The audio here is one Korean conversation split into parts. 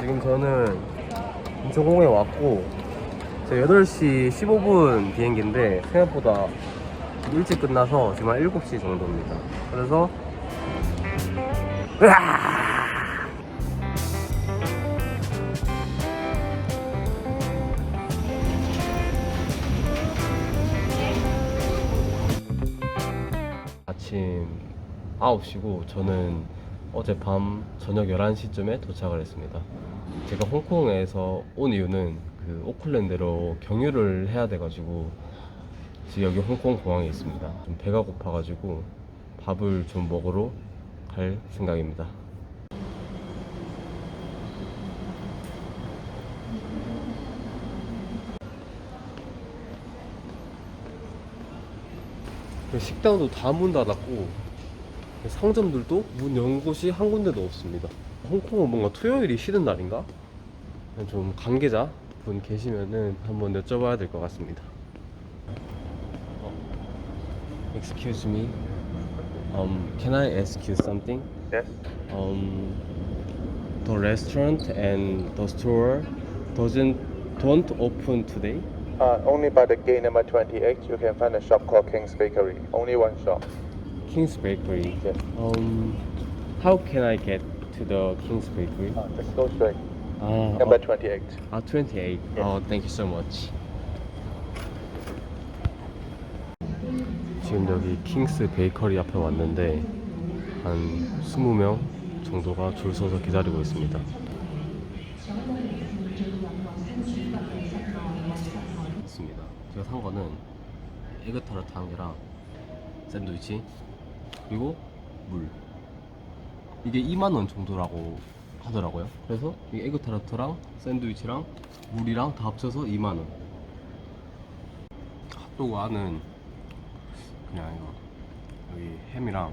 지금 저는 인천공에 왔고 제 8시 15분 비행기인데 생각보다 일찍 끝나서 지금 한 7시 정도입니다. 그래서 으아! 아침 9시고 저는 어젯밤 저녁 11시쯤에 도착을 했습니다. 제가 홍콩에서 온 이유는 그 오클랜드로 경유를 해야 돼가지고 지금 여기 홍콩 공항에 있습니다. 좀 배가 고파가지고 밥을 좀 먹으러 갈 생각입니다. 식당도 다 문 닫았고 상점들도 문 연 곳이 한 군데도 없습니다. 홍콩은 뭔가 토요일이 쉬는 날인가? 좀 관계자 분 계시면은 한번 여쭤봐야 될 것 같습니다. 어, Excuse me. Um, can I ask you something? Yes. Um, the restaurant and the store doesn't don't open today. Uh, only by the gate number 28, you can find a shop called King's Bakery. Only one shop. King's Bakery. Yes. Um, how can I get to the King's Bakery? Uh, just go straight. 아, Number 28. 아 28. 어, thank you so much. 지금 여기 킹스 베이커리 앞에 왔는데 한 20명 정도가 줄 서서 기다리고 있습니다. 있습니다. 제가 산 거는 에그타르트 한 개랑 샌드위치 그리고 물. 이게 2만 원 정도라고 하더라고요. 그래서 이 에그타르트랑 샌드위치랑 물이랑 다 합쳐서 2만 원. 핫도그 안은 그냥 이거 여기 햄이랑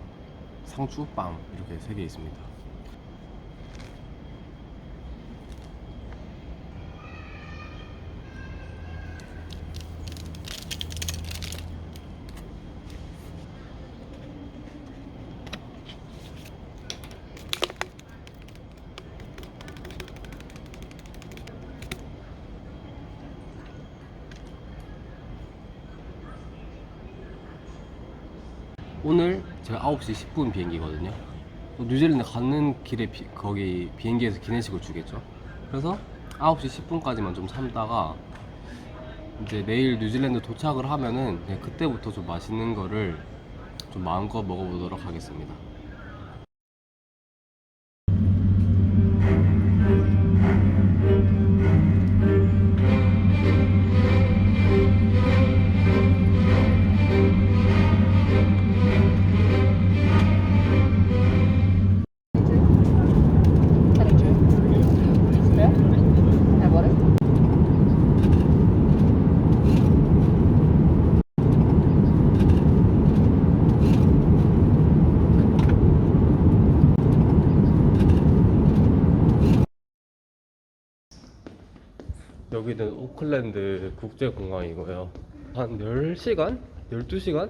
상추, 빵 이렇게 세 개 있습니다. 오늘 제가 9시 10분 비행기거든요. 또 뉴질랜드 가는 길에 비- 거기 비행기에서 기내식을 주겠죠. 그래서 9시 10분까지만 좀 참다가 이제 내일 뉴질랜드 도착을 하면은 그때부터 좀 맛있는 거를 좀 마음껏 먹어보도록 하겠습니다. 여기는 오클랜드 국제공항이고요. 한 10시간? 12시간?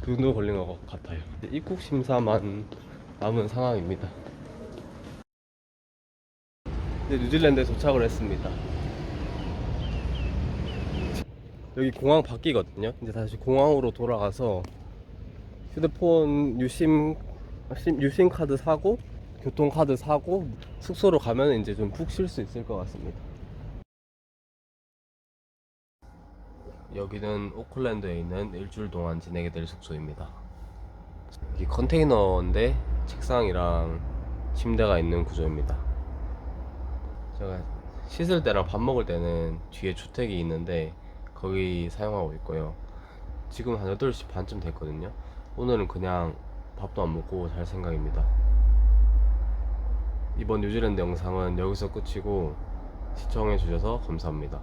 그 정도 걸린 것 같아요. 입국 심사만 남은 상황입니다. 네, 뉴질랜드에 도착을 했습니다. 여기 공항 바뀌거든요. 이제 다시 공항으로 돌아가서 휴대폰 유심 심- 유심 카드 사고 교통 카드 사고 숙소로 가면 이제 좀 푹 쉴 수 있을 것 같습니다. 여기는 오클랜드에 있는 일주일 동안 지내게 될 숙소입니다. 여기 컨테이너인데 책상이랑 침대가 있는 구조입니다. 제가 씻을 때랑 밥 먹을 때는 뒤에 주택이 있는데 거기 사용하고 있고요. 지금 한 8시 반쯤 됐거든요. 오늘은 그냥 밥도 안 먹고 잘 생각입니다. 이번 뉴질랜드 영상은 여기서 끝이고 시청해 주셔서 감사합니다.